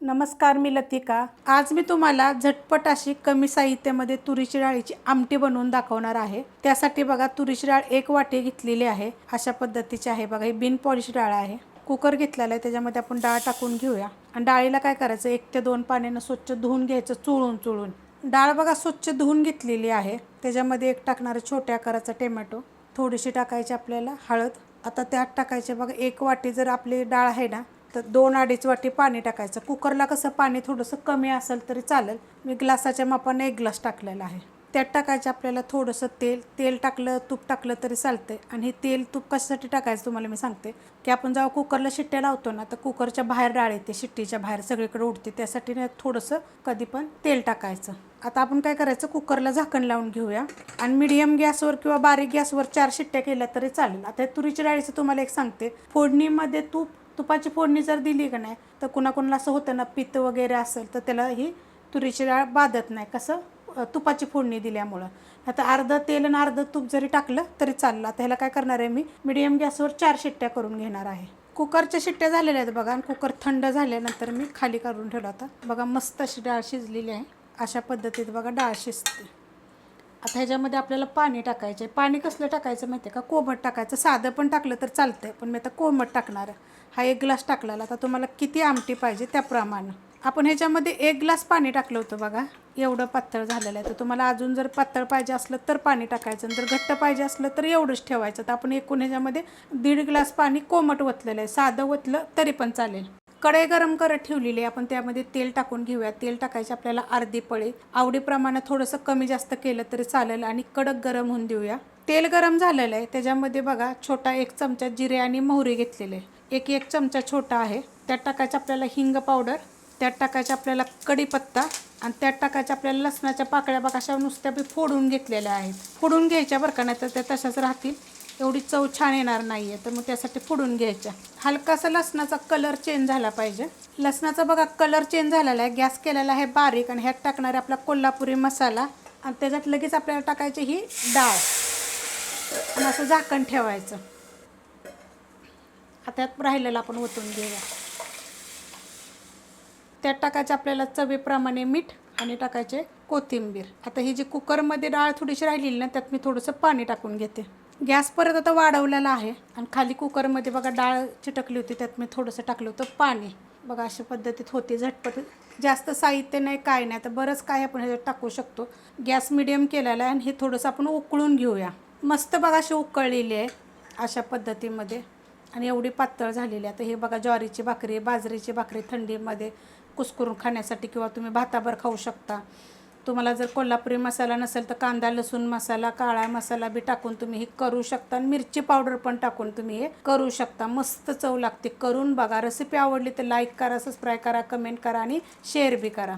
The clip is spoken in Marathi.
नमस्कार मी लतिका. आज मी तुम्हाला झटपट अशी कमी साहित्यामध्ये तुरीची डाळीची आमटी बनवून दाखवणार आहे. त्यासाठी बघा तुरीची डाळ एक वाटी घेतलेली आहे. अशा पद्धतीची आहे बघा ही बिन पॉलिश डाळ आहे. कुकर घेतलेला आहे त्याच्यामध्ये आपण डाळ टाकून घेऊया. आणि डाळीला काय करायचं एक ते दोन पाण्यानं स्वच्छ धुवून घ्यायचं चुळून चुळून. डाळ बघा स्वच्छ धुवून घेतलेली आहे. त्याच्यामध्ये एक टाकणार छोट्या आकाराचा टोमॅटो. थोडीशी टाकायची आपल्याला हळद. आता त्यात टाकायचे बघा एक वाटी जर आपली डाळ आहे ना तर दोन अडीच वाटी पाणी टाकायचं. कुकरला कसं पाणी थोडंसं कमी असेल तरी चालेल. मी ग्लासाच्या मापाने एक ग्लास टाकलेला आहे. त्यात टाकायचं आपल्याला थोडंसं तेल. तेल टाकलं तूप टाकलं तरी चालते आणि हे तेल तूप कशासाठी टाकायचं तुम्हाला मी सांगते. की आपण जेव्हा कुकरला शिट्ट्या लावतो ना तर कुकरच्या बाहेर डाळ येते. शिट्टीच्या बाहेर सगळीकडे उडते. त्यासाठी ना थोडंसं कधी पण तेल टाकायचं. आता आपण काय करायचं? कुकरला झाकण लावून घेऊया. आणि मिडियम गॅसवर किंवा बारीक गॅसवर चार शिट्ट्या केल्या तरी चालेल. आता तुरीच्या डाळीचं तुम्हाला एक सांगते. फोडणीमध्ये तूप तुपाची फोडणी जर दिली का नाही तर कुणाकुणाला असं होतं ना पित्त वगैरे असेल तर त्याला ही तुरीची डाळ बाधत नाही. कसं? तुपाची फोडणी दिल्यामुळं. आता अर्धं तेल आणि अर्धं तूप जरी टाकलं तरी चाललं. आता ह्याला काय करणार आहे मी? मिडियम गॅसवर चार शिट्ट्या करून घेणार आहे. कुकरच्या शिट्ट्या झालेल्या आहेत बघा आणि कुकर थंड झाल्यानंतर मी खाली काढून ठेवला होता. बघा मस्त अशी डाळ शिजलेली आहे. अशा पद्धतीत बघा डाळ शिजते. आता ह्याच्यामध्ये आपल्याला पाणी टाकायचं आहे पाणी कसलं टाकायचं माहिती आहे का? कोमट टाकायचं. साधं पण टाकलं तर चालतं आहे पण मी आता कोमट टाकणार आहे. हा एक ग्लास टाकलेला. आता तुम्हाला किती आमटी पाहिजे त्याप्रमाणे. आपण ह्याच्यामध्ये एक ग्लास पाणी टाकलं होतं बघा. एवढं पातळ झालेलं आहे. तर तुम्हाला अजून जर पातळ पाहिजे असलं तर पाणी टाकायचं जर घट्ट पाहिजे असलं तर एवढंच ठेवायचं. तर आपण एकूण ह्याच्यामध्ये दीड ग्लास पाणी कोमट ओतलेलं आहे. साधं ओतलं तरी पण चालेल. कढई गरम करत ठेवलेली आहे. आपण त्यामध्ये तेल टाकून घेऊया तेल टाकायचे आपल्याला अर्धी पळे. आवडीप्रमाणे थोडंसं कमी जास्त केलं तरी चालेल आणि कडक गरम होऊन देऊया. तेल गरम झालेलं आहे. त्याच्यामध्ये बघा छोटा एक चमचा जिरे आणि मोहरी घेतलेले आहे. एक एक चमचा छोटा आहे. त्यात टाकायचं आपल्याला हिंग पावडर. त्यात टाकायचं आपल्याला कढीपत्ता. आणि त्यात टाकायच्या आपल्याला लसणाच्या पाकळ्या. बघा अशा नुसत्या बी फोडून घेतलेल्या आहेत. फोडून घ्यायच्या बरं का नाही तर त्या तशाच राहतील. एवढी चव छान येणार नाही आहे तर मग त्यासाठी फोडून घ्यायच्या. हलकासा लसणाचा कलर चेंज झाला पाहिजे. लसणाचा बघा कलर चेंज झालेला आहे. गॅस केलेला आहे बारीक आणि ह्यात टाकणारे आपला कोल्हापुरी मसाला. आणि त्याच्यात लगेच आपल्याला टाकायची ही डाळ. आणि असं झाकण ठेवायचं. आता त्यात राहिलेलं आपण ओतून घेऊया. त्यात टाकायचे आपल्याला चवीप्रमाणे मीठ आणि टाकायचे कोथिंबीर. आता ही जी कुकरमध्ये डाळ थोडीशी राहिलेली ना त्यात मी थोडंसं पाणी टाकून घेते. गॅस परत आता वाढवलेला आहे. आणि खाली कुकरमध्ये बघा डाळ चिटकली होती त्यात मी थोडंसं टाकलं होतं पाणी. बघा अशा पद्धतीत होते झटपट. जास्त साहित्य नाही काय नाही. तर बरंच काय आपण ह्याच्यात टाकू शकतो. गॅस मिडियम केलेला आहे आणि हे थोडंसं आपण उकळून घेऊया. मस्त बघा अशी उकळलेली आहे अशा पद्धतीमध्ये. आणि एवढी पातळ झालेली आहे. आता हे बघा ज्वारीची भाकरी बाजरीची भाकरी थंडीमध्ये कुस्करून खाण्यासाठी किंवा तुम्ही भाताभर खाऊ शकता. तुम्हाला जर कोल्हापुरी मसाला नसेल तर कांदा लसूण मसाला काळा मसाला बी टाकून तुम्ही हे करू शकता. आणि मिरची पावडर पण टाकून तुम्ही हे करू शकता. मस्त चव लागते. करून बघा. रेसिपी आवडली तर लाईक करा सबस्क्राईब करा कमेंट करा आणि शेअर बी करा.